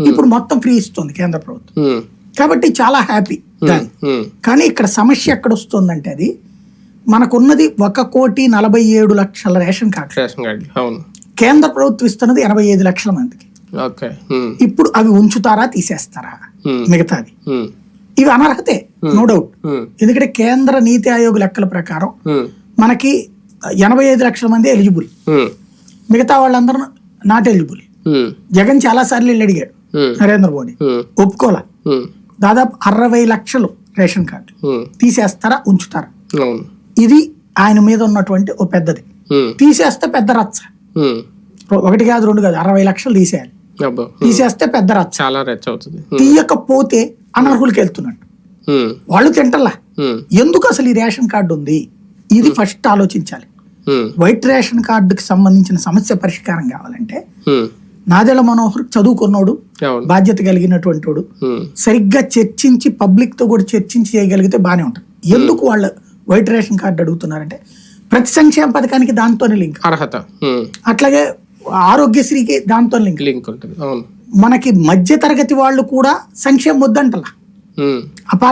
ఇప్పుడు మొత్తం ఫ్రీ ఇస్తుంది కేంద్ర ప్రభుత్వం. ఉమ్, కాబట్టి చాలా హ్యాపీ దాన్ని. ఉమ్, కానీ ఇక్కడ సమస్య ఎక్కడ వస్తుందంటే అది మనకున్నది ఒక కోటి నలభై ఏడు లక్షల రేషన్ అవును. కేంద్ర ప్రభుత్వం ఇస్తున్నది ఎనభై ఐదు లక్షల మందికి. ఇప్పుడు అవి ఉంచుతారా తీసేస్తారా? మిగతాది. ఇవి అనర్హతే నో డౌట్ ఎందుకంటే కేంద్ర నీతి ఆయోగ్ లెక్కల ప్రకారం మనకి ఎనభై ఐదు లక్షల మంది ఎలిజిబుల్. మిగతా వాళ్ళందరూ నాట్ ఎలిజిబుల్ జగన్ చాలా సార్లు వెళ్ళి అడిగాడు. నరేంద్ర మోడీ. ఉమ్, ఒప్పుకోలే. ఉమ్, దాదాపు అరవై లక్షలు రేషన్ కార్డు తీసేస్తారా ఉంచుతారా? ఇది ఆయన మీద ఉన్నటువంటి ఓ పెద్దది. తీసేస్తే పెద్ద రచ్చ. ఒకటి కాదు రెండు కాదు అరవై లక్షలు తీసేయాలి. తీసేస్తే పెద్ద రచ్చ. చాలా రెచ్ అవుతుంది. తీయకపోతే అనర్హులకి వెళ్తున్నట్టు వాళ్ళు తింటల్లా ఉమ్, ఎందుకు అసలు ఈ రేషన్ కార్డు ఉంది? ఇది ఫస్ట్ ఆలోచించాలి. వైట్ రేషన్ కార్డుకి సంబంధించిన సమస్య పరిష్కారం కావాలంటే నాదెళ్ళ మనోహర్ చదువుకున్నోడు బాధ్యత కలిగినటువంటి వాడు సరిగ్గా చర్చించి పబ్లిక్తో కూడా చర్చించి చేయగలిగితే బాగానే ఉంటుంది. ఎందుకు వాళ్ళు వైట్ రేషన్ కార్డు అడుగుతున్నారంటే ప్రతి సంక్షేమ పథకానికి దాంతోనే లింక్. అర్హత. అట్లాగే ఆరోగ్యశ్రీకి దాంతో లింక్. లింక్ ఉంటుంది. మనకి మధ్య తరగతి వాళ్ళు కూడా సంక్షేమం వద్దంటలా.